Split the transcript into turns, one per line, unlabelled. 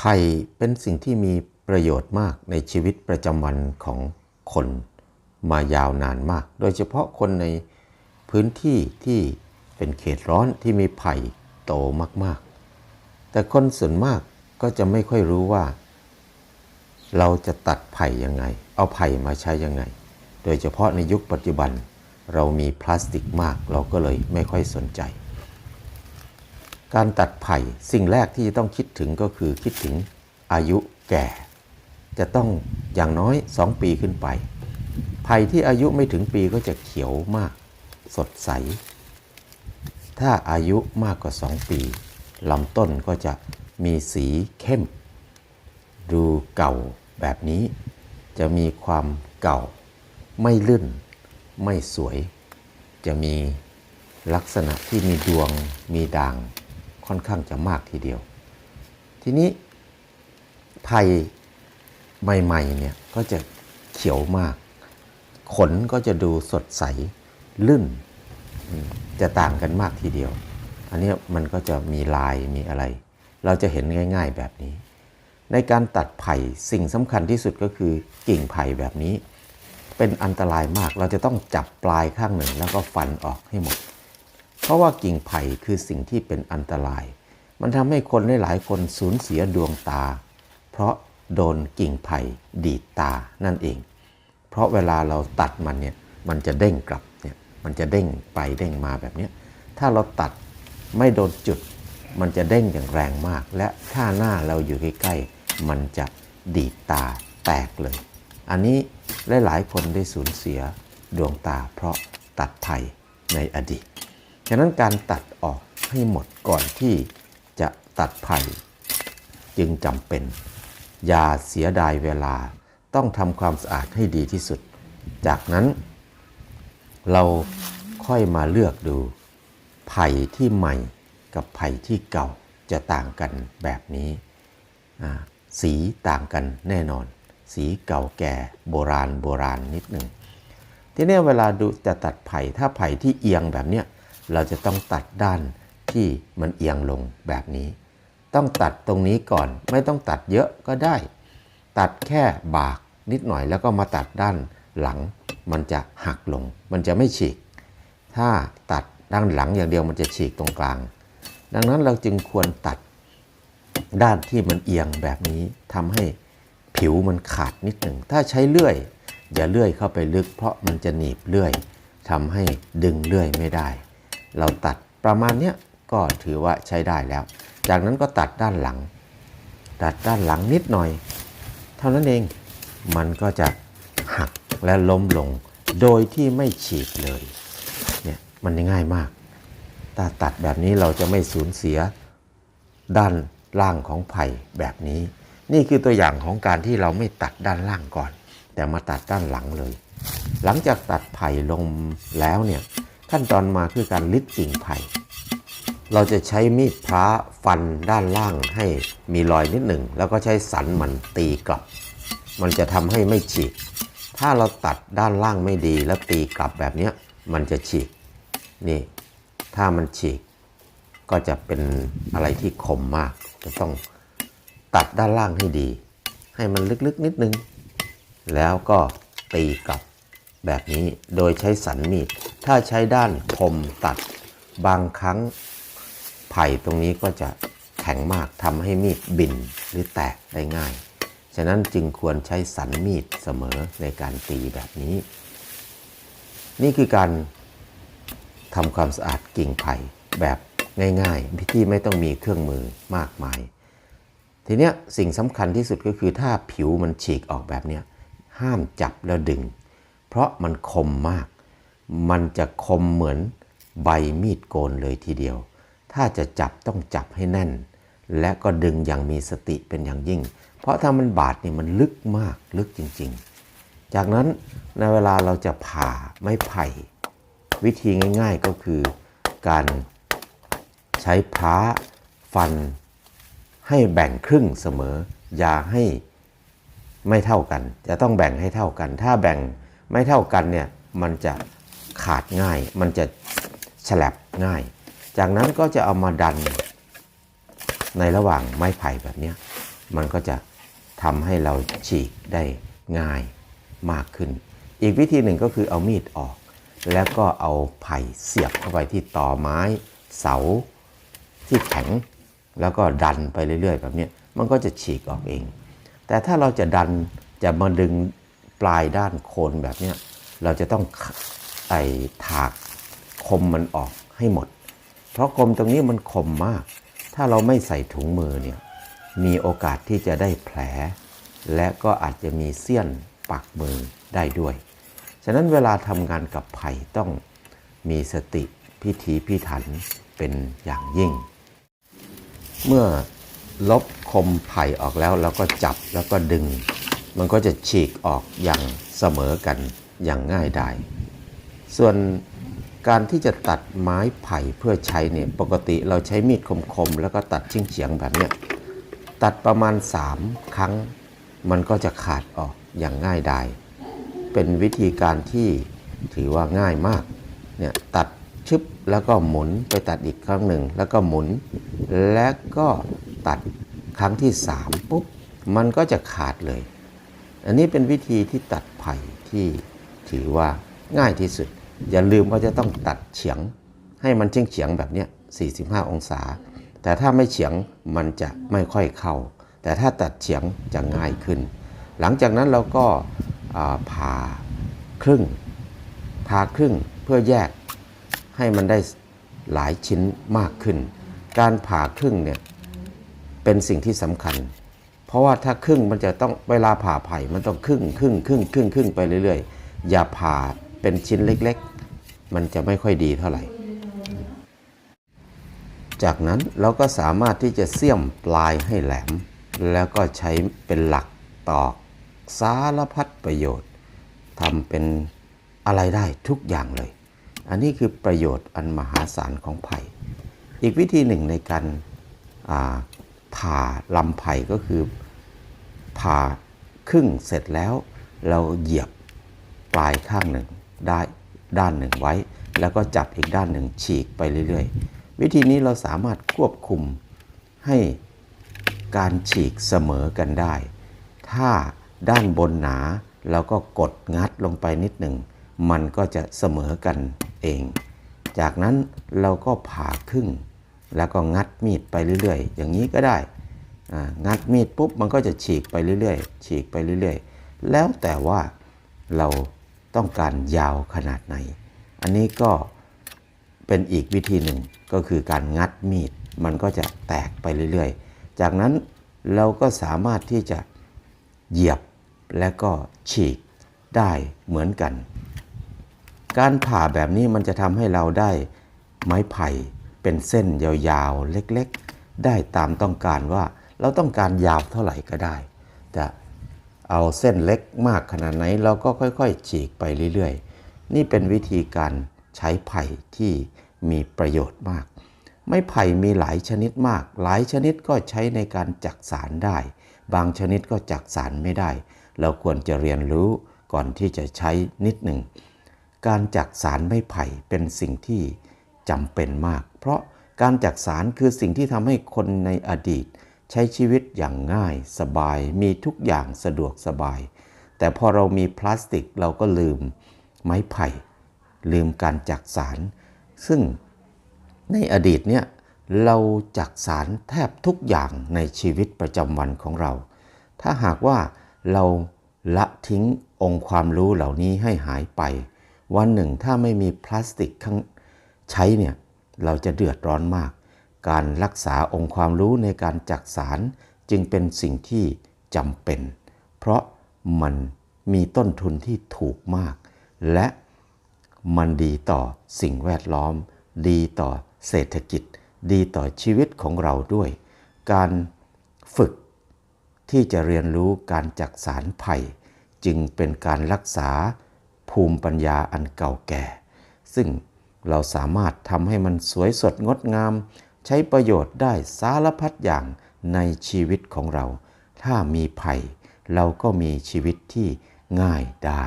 ไผ่เป็นสิ่งที่มีประโยชน์มากในชีวิตประจำวันของคนมายาวนานมาก โดยเฉพาะคนในพื้นที่ที่เป็นเขตร้อนที่มีไผ่โตมากๆ แต่คนส่วนมากก็จะไม่ค่อยรู้ว่า เราจะตัดไผ่ยังไง เอาไผ่มาใช้ยังไง โดยเฉพาะในยุคปัจจุบัน เรามีพลาสติกมากเราก็เลยไม่ค่อยสนใจ การตัดไผ่สิ่งแรกที่จะต้องคิดถึงก็คือคิดถึงอายุแก่ จะต้องอย่างน้อย 2 ปีขึ้นไป ไผ่ที่อายุไม่ถึงปีก็จะเขียวมาก สดใส ถ้าอายุมากกว่า 2 ปีลำต้นก็จะมีสีเข้ม ดูเก่าแบบนี้ จะมีความเก่า ไม่ลื่น ไม่สวย จะมีลักษณะที่มีดวงมีด่าง ค่อนข้างจะมากทีเดียว ทีนี้ไผ่ใหม่ๆเนี่ยก็จะเขียวมาก ขนก็จะดูสดใสลื่น จะต่างกันมากทีเดียว อันนี้มันก็จะมีลายมีอะไร เราจะเห็นง่าย ๆแบบนี้ ในการตัดไผ่สิ่งสำคัญที่สุดก็คือกิ่งไผ่แบบนี้ เป็นอันตรายมากเราจะต้องจับปลายข้างหนึ่งแล้วก็ฟันออกให้หมด เพราะว่ากิ่งไผ่คือสิ่งที่เป็นอันตราย มันทำให้คนหลายๆคนสูญเสียดวงตา เพราะโดนกิ่งไผ่ดีดตานั่นเอง เพราะเวลาเราตัดมันเนี่ยมันจะเด้งกลับเนี่ยมันจะเด้งไปเด้งมาแบบนี้ถ้าเราตัดไม่โดนจุด มันจะเด้งอย่างแรงมาก และถ้าหน้าเราอยู่ใกล้ๆมันจะดีดตาแตกเลย อันนี้หลายๆคนได้สูญเสียดวงตาเพราะตัดไผ่ในอดีต ฉะนั้นการตัดออกให้หมดก่อนที่จะตัดไผ่จึงจำเป็น อย่าเสียดายเวลาต้องทำความสะอาดให้ดีที่สุด จากนั้น เราค่อยมาเลือกดู ไผ่ที่ใหม่กับไผ่ที่เก่าจะต่างกันแบบนี้สีต่างกันแน่นอน สีเก่าแก่โบราณโบราณนิดหนึ่งทีนี้เวลาดูจะตัดไผ่ถ้าไผ่ที่เอียงแบบเนี้ย เราจะต้องตัดด้านที่มันเอียงลงแบบนี้ ต้องตัดตรงนี้ก่อน ไม่ต้องตัดเยอะก็ได้ ตัดแค่บากนิดหน่อยแล้วก็มาตัดด้านหลัง มันจะหักลง มันจะไม่ฉีก ถ้าตัดด้านหลังอย่างเดียวมันจะฉีกตรงกลาง ดังนั้นเราจึงควรตัดด้านที่มันเอียงแบบนี้ทำให้ผิวมันขาดนิดหนึ่ง ถ้าใช้เลื่อย อย่าเลื่อยเข้าไปลึก เพราะมันจะหนีบเลื่อยทำให้ดึงเลื่อยไม่ได้ เราตัดประมาณเนี้ยก็ถือว่าใช้ได้แล้ว จากนั้นก็ตัดด้านหลัง ตัดด้านหลังนิดหน่อย เท่านั้นเองมันก็จะหักและล้มลงโดยที่ไม่ฉีกเลยเนี่ยมันง่ายมาก ถ้าตัดแบบนี้เราจะไม่สูญเสียด้านล่างของไผ่แบบนี้ นี่คือตัวอย่างของการที่เราไม่ตัดด้านล่างก่อน แต่มาตัดด้านหลังเลย หลังจากตัดไผ่ลงแล้วเนี่ย ขั้นตอนมาคือการลิดกิ่งไผ่เราจะใช้มีดพระฟันด้านล่างให้มีรอยนิดหนึ่ง แล้วก็ใช้สันมันตีกลับ มันจะทำให้ไม่ฉีก ถ้าเราตัดด้านล่างไม่ดีแล้วตีกลับแบบนี้มันจะฉีก นี่ ถ้ามันฉีก ก็จะเป็นอะไรที่คมมาก จะต้องตัดด้านล่างให้ดี ให้มันลึกๆนิดนึง แล้วก็ตีกลับ แบบนี้โดยใช้สันมีด ถ้าใช้ด้านคมตัดบางครั้งไผ่ตรงนี้ก็จะแข็งมากทำให้มีดบินหรือแตกได้ง่าย ฉะนั้นจึงควรใช้สันมีดเสมอในการตีแบบนี้ นี่คือการทำความสะอาดกิ่งไผ่แบบง่ายๆที่ไม่ต้องมีเครื่องมือมากมาย ทีเนี้ยสิ่งสำคัญที่สุดก็คือถ้าผิวมันฉีกออกแบบเนี้ยห้ามจับแล้วดึง เพราะมันคมมาก มันจะคมเหมือนใบมีดโกนเลยทีเดียว ถ้าจะจับต้องจับให้แน่น และก็ดึงอย่างมีสติเป็นอย่างยิ่ง เพราะถ้ามันบาดนี่มันลึกมากลึกจริง ๆ จากนั้นในเวลาเราจะผ่าไม้ไผ่ วิธีง่าย ๆก็คือการใช้พร้าฟันให้แบ่งครึ่งเสมอ อย่าให้ไม่เท่ากัน จะต้องแบ่งให้เท่ากัน ถ้าแบ่ง ไม่เท่ากันเนี่ยมันจะขาดง่าย มันจะฉลับง่าย จากนั้นก็จะเอามาดันในระหว่างไม้ไผ่แบบนี้มันก็จะทำให้เราฉีกได้ง่ายมากขึ้น อีกวิธีหนึ่งก็คือเอามีดออก แล้วก็เอาไผ่เสียบเข้าไปที่ต่อไม้เสาที่แข็ง แล้วก็ดันไปเรื่อยๆ แบบนี้มันก็จะฉีกออกเอง แต่ถ้าเราจะดันจะมาดึง ปลายด้านโคนแบบเนี้ยเราจะต้องไอถากคมมันออกให้หมด เพราะคมตรงนี้มันคมมาก ถ้าเราไม่ใส่ถุงมือเนี่ยมีโอกาสที่จะได้แผล และก็อาจจะมีเสี้ยนปักมือได้ด้วย ฉะนั้นเวลาทำงานกับไผ่ต้องมีสติพิธีพิถันเป็นอย่างยิ่ง เมื่อลบคมไผ่ออกแล้วเราก็จับแล้วก็ดึง มันก็จะฉีกออกอย่างเสมอกันอย่างง่ายได้ส่วนการที่จะตัดไม้ไผ่เพื่อใช้เนี่ยปกติเราใช้มีดคมๆ แล้วก็ตัดชิงเฉียงแบบเนี้ยตัดประมาณ 3 ครั้ง มันก็จะขาดออกอย่างง่ายได้เป็นวิธีการที่ถือว่าง่ายมากเนี่ยตัดชึบแล้วก็หมุนไปตัดอีกครั้งหนึ่ง แล้วก็หมุน แล้วก็ตัดครั้งที่ 3 ปุ๊บ มันก็จะขาดเลย อันนี้เป็นวิธีที่ตัดไผ่ที่ถือว่าง่ายที่สุด อย่าลืมว่าจะต้องตัดเฉียง ให้มันเฉียงเฉียงแบบเนี้ย45 องศา แต่ถ้าไม่เฉียงมันจะไม่ค่อยเข้า แต่ถ้าตัดเฉียงจะง่ายขึ้น หลังจากนั้นเราก็ผ่าครึ่งผ่าครึ่งเพื่อแยกให้มันได้หลายชิ้นมากขึ้น การผ่าครึ่งเนี่ยเป็นสิ่งที่สำคัญ เพราะว่าถ้าครึ่งมันจะต้องเวลาผ่าไผ่มันต้องครึ่งครึ่งครึ่งครึ่งครึ่งไปเรื่อยๆ อย่าผ่าเป็นชิ้นเล็กๆ มันจะไม่ค่อยดีเท่าไหร่ จากนั้นเราก็สามารถที่จะเสี่ยมปลายให้แหลม แล้วก็ใช้เป็นหลักตอกสารพัดประโยชน์ทำเป็นอะไรได้ทุกอย่างเลย อันนี้คือประโยชน์อันมหาศาลของไผ่ อีกวิธีหนึ่งในการอ่า ผ่าลำไผ่ก็คือผ่าครึ่งเสร็จแล้ว เราเหยียบปลายข้างหนึ่งได้ด้านหนึ่งไว้ แล้วก็จับอีกด้านหนึ่งฉีกไปเรื่อยๆ วิธีนี้เราสามารถควบคุมให้การฉีกเสมอกันได้ ถ้าด้านบนหนาเราก็กดงัดลงไปนิดหนึ่ง มันก็จะเสมอกันเอง จากนั้นเราก็ผ่าครึ่ง แล้วก็งัดมีดไปเรื่อยๆ อย่างนี้ก็ได้ งัดมีดปุ๊บมันก็จะฉีกไปเรื่อยๆ ฉีกไปเรื่อยๆ แล้วแต่ว่าเราต้องการยาวขนาดไหน อันนี้ก็เป็นอีกวิธีหนึ่งก็คือการงัดมีดมันก็จะแตกไปเรื่อยๆ จากนั้นเราก็สามารถที่จะเหยียบและก็ฉีกได้เหมือนกัน การผ่าแบบนี้มันจะทำให้เราได้ไม้ไผ่ เป็นเส้นยาวๆ เล็กๆ ได้ตามต้องการว่าเราต้องการยาวเท่าไหร่ก็ได้ จะเอาเส้นเล็กมากขนาดไหนเราก็ค่อยๆ ฉีกไปเรื่อยๆ นี่เป็นวิธีการใช้ไผ่ที่มีประโยชน์มาก ไม้ไผ่มีหลายชนิดมาก หลายชนิดก็ใช้ในการจักสารได้ บางชนิดก็จักสารไม่ได้ เราควรจะเรียนรู้ก่อนที่จะใช้นิดหนึ่ง การจักสารไม้ไผ่เป็นสิ่งที่จำเป็นมาก เพราะการจักสารคือสิ่งที่ทำให้คนในอดีต ใช้ชีวิตอย่างง่าย สบาย มีทุกอย่างสะดวกสบาย แต่พอเรามีพลาสติกเราก็ลืมไม้ไผ่ ลืมการจักสาร ซึ่งในอดีตเนี่ยเราจักสารแทบทุกอย่างในชีวิตประจำวันของเรา ถ้าหากว่าเราละทิ้งองค์ความรู้เหล่านี้ให้หายไป วันหนึ่งถ้าไม่มีพลาสติกข้างใช้เนี่ย เราจะเดือดร้อนมาก การรักษาองค์ความรู้ในการจักสารจึงเป็นสิ่งที่จำเป็น เพราะมันมีต้นทุนที่ถูกมาก และมันดีต่อสิ่งแวดล้อม ดีต่อเศรษฐกิจ ดีต่อชีวิตของเราด้วย การฝึกที่จะเรียนรู้การจักสารไผ่จึงเป็นการรักษาภูมิปัญญาอันเก่าแก่ ซึ่ง เราสามารถทำให้มันสวยสดงดงาม ใช้ประโยชน์ได้สารพัดอย่างในชีวิตของเรา ถ้ามีไผ่เราก็มีชีวิตที่ง่ายได้